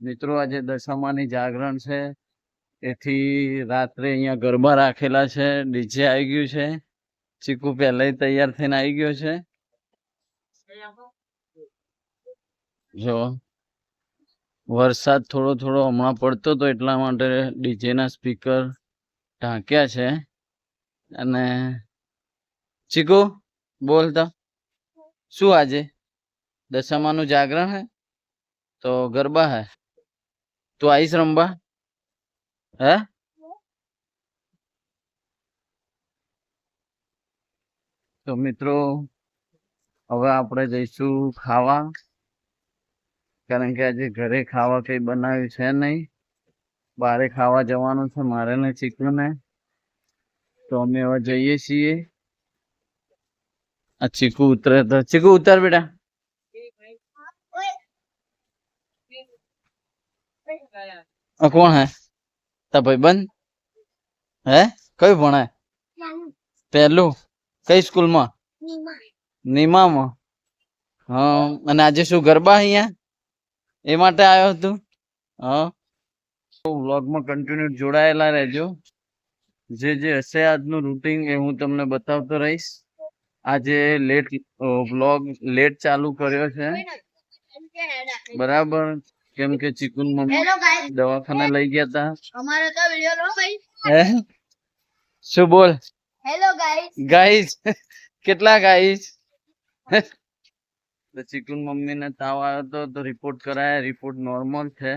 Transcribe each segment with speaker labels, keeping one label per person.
Speaker 1: મિત્રો, આજે દશામાની જાગરણ છે. એથી રાત્રે અહીંયા ગરબા રાખેલા છે. ડીજે આવી ગયું છે. ચીકુ પહેલા તૈયાર થઈને આવી ગયો છે. જો, વરસાદ થોડો થોડો હમણાં પડતો હતો એટલા માટે ડીજેના સ્પીકર ઢાંક્યા છે. અને ચીકુ બોલતા શું આજે? દશામાનું જાગરણ હે? તો ગરબા હે? તું આવીશ રમવા? હે? તો મિત્રો, હવે આપણે જઈશું ખાવા. કારણ કે આજે ઘરે ખાવા કઈ બનાવ્યું છે નહીં. બારે ખાવા જવાનું છે, મારે ને ચીકુને. તો અમે હવે જઈએ છીએ. આ ચીકુ ઉતરે તો, ચીકુ ઉતાર બેટા. કોણ હે? તા ભાઈબંધ? હે? કયું ભણે? પહેલું. કઈ સ્કૂલમાં? નિમામાં. હા, અને આજે શું ગરબા અહીંયા? એ માટે આવ્યો હતો હા. વ્લોગમાં કન્ટિન્યુ જોડાયેલા રહેજો. જે જે હશે આજનું રૂટિન એ હું તમને બતાવતો રહીશ. આજે લેટ વ્લોગ લેટ ચાલુ કર્યો છે. બરાબર? કેમ કે ચિકુન મમ્મી દવાખાને લઈ ગયા તા
Speaker 2: અમારો તો વિડિયો લો ભાઈ.
Speaker 1: હે? શું બોલ?
Speaker 2: હેલો ગાઈસ
Speaker 1: ગાઈસ કેટલા ગાઈસ તો ચિકુન મમ્મી ને તાવ આવ્યો હતો તો રિપોર્ટ કરાયા. રિપોર્ટ નોર્મલ છે.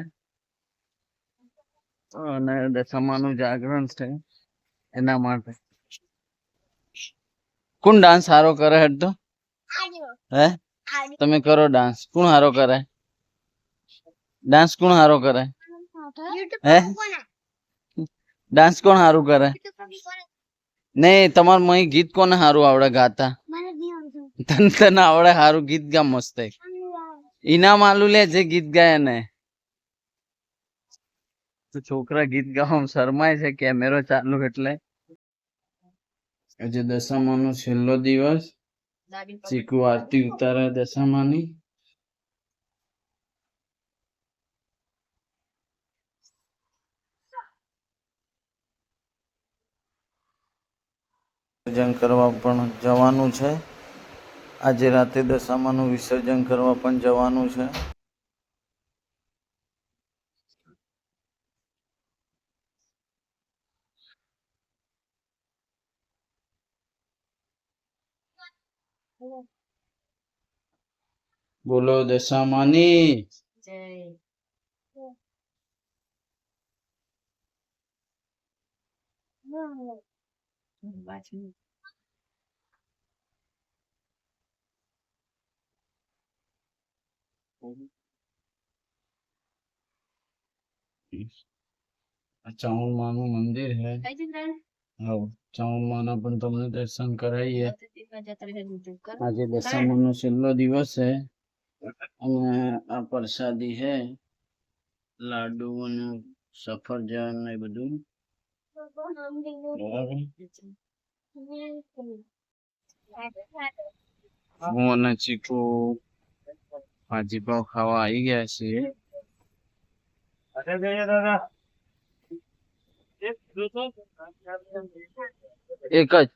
Speaker 1: અને દશામાનું જાગરણ છે એના માટે. કોણ ડાન્સ સારો કરે હેડ તો? હે? તમે કરો ડાન્સ કોણ સારો કરે? ડાન્સ કોણ સારો કરે? હે? ડાન્સ કોણ સારું કરે? નહીં તમાર મય ગીત કોને સારું આવડે ગાતા? તને તને આવડે સારું ગીત ગા મસ્ત ઇનામ આલુ લે જે ગીત ગાય ને તો છોકરા ગીત ગાવામાં શરમાય છે કેમેરો ચાલુ એટલે. આજે દશામાનો છેલ્લો દિવસ. ચીકુ આરતી ઉતારે દશામાની વિસર્જન કરવા પણ જવાનું છે. આજે રાતે દશામાનું વિસર્જન કરવા પણ જવાનું છે. બોલો દશામાની. આ ચામુંડમાનું મંદિર છે હા ચામુંડમાના પણ તમને દર્શન કરાવીએ આજે દશામાનો છેલ્લો દિવસ છે અને આ પ્રસાદી છે લાડુ અને સફરજન ને બધું બરાબર હું અને ચીકુ ભાજી પાવ ખાવા આવી ગયા છીએ એક જ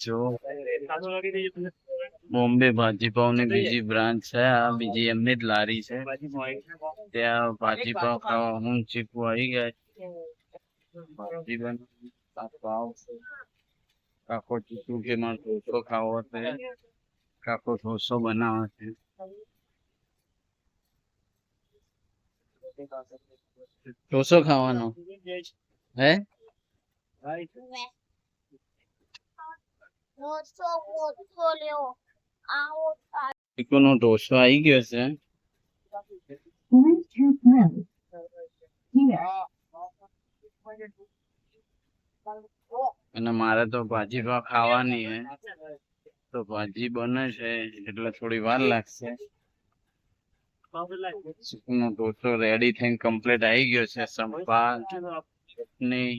Speaker 1: જો. બોમ્બે ભાજીપાવની બીજી બ્રાન્ચ છે આ બીજી એમની જ લારી છે. ત્યાં ભાજીપાવ ખાવા હું ચીકુ આવી ગયા. છે. પાવ કાકો ચીકુ કે મારો ઢોસો ખાવો છે. કાકો ઢોસો બનાવે છે. ઢોસો ખાવાનો? હે? ચીકુ નો ઢોસો આવી ગયો છે. અને મારે તો ભાજી ભાવ ખાવાની હે તો ભાજી બને છે એટલે થોડી વાર લાગશે. ચીકુનો ઢોસો રેડી થઈને કમ્પ્લીટ આવી ગયો છે. સંભાળ ચટણી.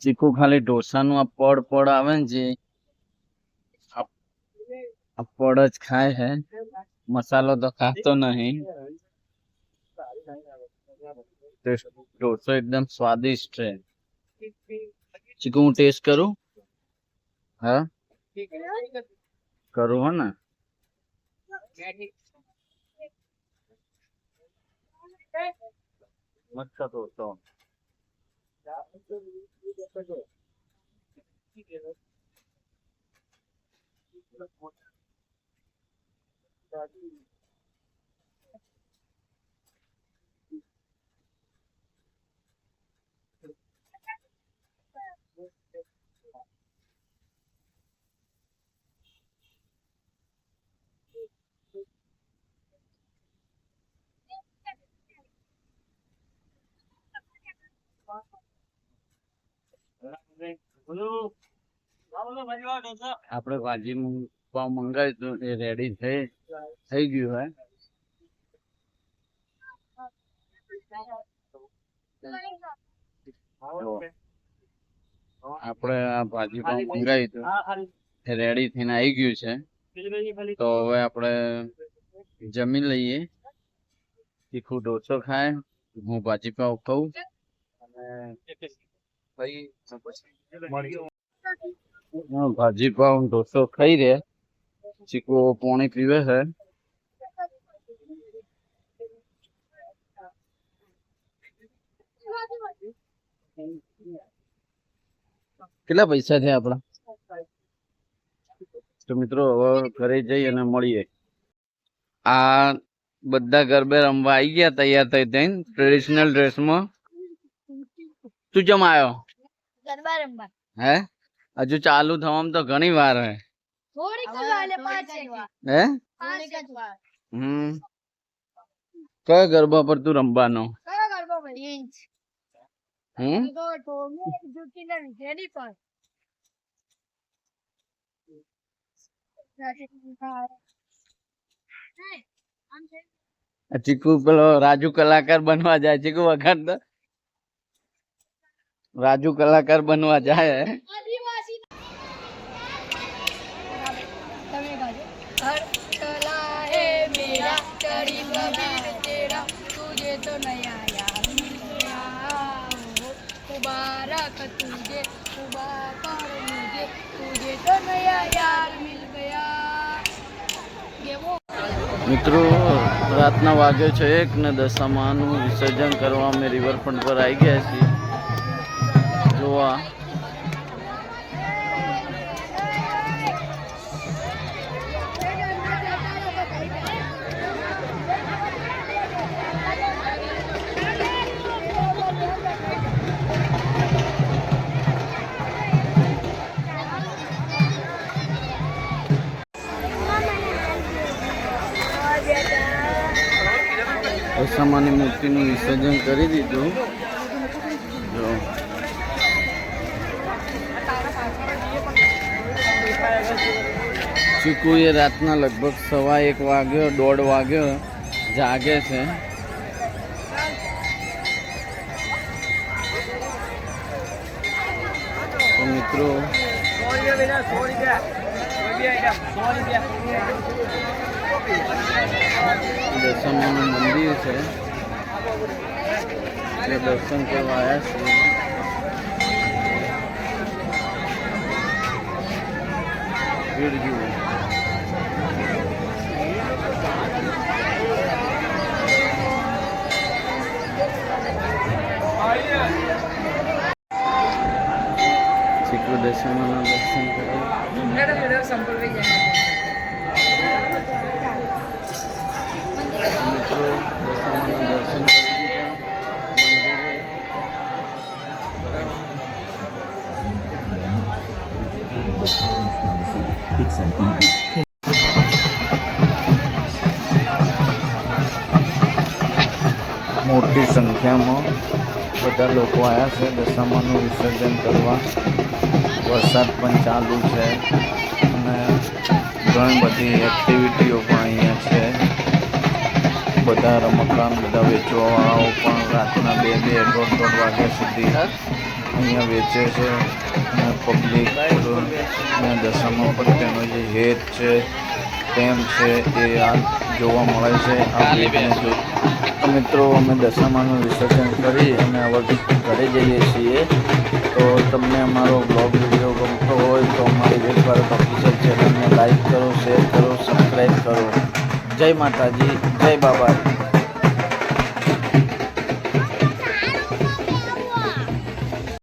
Speaker 1: ચીકુ ખાલી ઢોસાનું આ પડ પડ આવે ને જે આ પડ જ ખાય હે. મસાલો તો ખાતો નહીં. ઢોસો એકદમ સ્વાદિષ્ટ છે. ચીકુ હું ટેસ્ટ કરું હા કરું હો ને મસ્ત ઢોસો આપણે ભાજી પાવ મંગાવ્યું એ રેડી થઈ થઈ ગયું હે. આપણે આ ભાજી પાવ મંગાવ્યું હતું, એ રેડી થઈને આવી ગયું છે. તો હવે આપણે જમી લઈએ. તીખું ડોસો ખાય, હું ભાજી પાવ ખાઉં. અને પછી ભાજી પાઉં ઢોસો ખાઈ રે ચીકુ પાણી પીવે છે. કેટલા પૈસા થયા આપણા? તો મિત્રો હવે ઘરે જઈ અને મળીએ. આ બધા ગરબે રમવા આવી ગયા તૈયાર થઈ થઈને ટ્રેડિશનલ ડ્રેસમાં તું જમ આવ્યો
Speaker 2: ગરબા રમવા.
Speaker 1: હે? હજુ ચાલુ થવામાં તો ઘણી વાર હે.
Speaker 2: થોડીક જ વાર પાંચ
Speaker 1: હે?
Speaker 2: પાંચ જ વાર.
Speaker 1: હમ. કયા ગરબા પર તું રમવાનો?
Speaker 2: કયો ગરબો ભાઈ ઇંચ
Speaker 1: હમ?
Speaker 2: તો ટોમી જુટીને વિજેડી પર.
Speaker 1: ચીકુ પેલો રાજુ કલાકાર બનવા જાય ચીકુ વખત તો. રાજુ કલાકાર બનવા જાય. મિત્રો રાતના વાગે છે એક ને દશામાનું વિસર્જન કરવા અમે રિવરફ્રન્ટ પર આવી ગયા છીએ. જોવા દશામાની મૂર્તિનું વિસર્જન કરી દીધું જો ચીકુ એ રાતના લગભગ સવા એક વાગ્યો, દોઢ વાગ્યો, જાગે છે. મિત્રો દસમાનું મંદિર છે. એટલે દર્શન કરવા આવ્યા છીએ. ભીડ જુઓ ચીકુ દર્શન કરી મોટી સંખ્યામાં બધા લોકો આવ્યા છે. દશામાનું વિસર્જન કરવા. વરસાદ પણ ચાલુ છે. અને ઘણી બધી એક્ટિવિટીઓ પણ અહીંયા છે. બધા રમકડાં બધા વેચવાવાળાઓ પણ રાતના બે બે, દોઢ દોઢ વાગ્યા સુધી અહીંયા વેચે છે. અને પબ્લિક અને દશામાં પણ તેનો જે હેત છે, પ્રેમ છે એ આ જોવા મળે છે. આ મિત્રો, અમે દશામાનું વિસર્જન કરી અને હવે ઘરે જઈએ છીએ. તો તમને અમારો બ્લોગ વીડિયો ગમતો હોય તો અમારી વેબ ભારત ઓફિશિયલ ચેનલને લાઈક કરો શેર કરો સબસ્ક્રાઈબ કરો. જય માતાજી, જય બાબા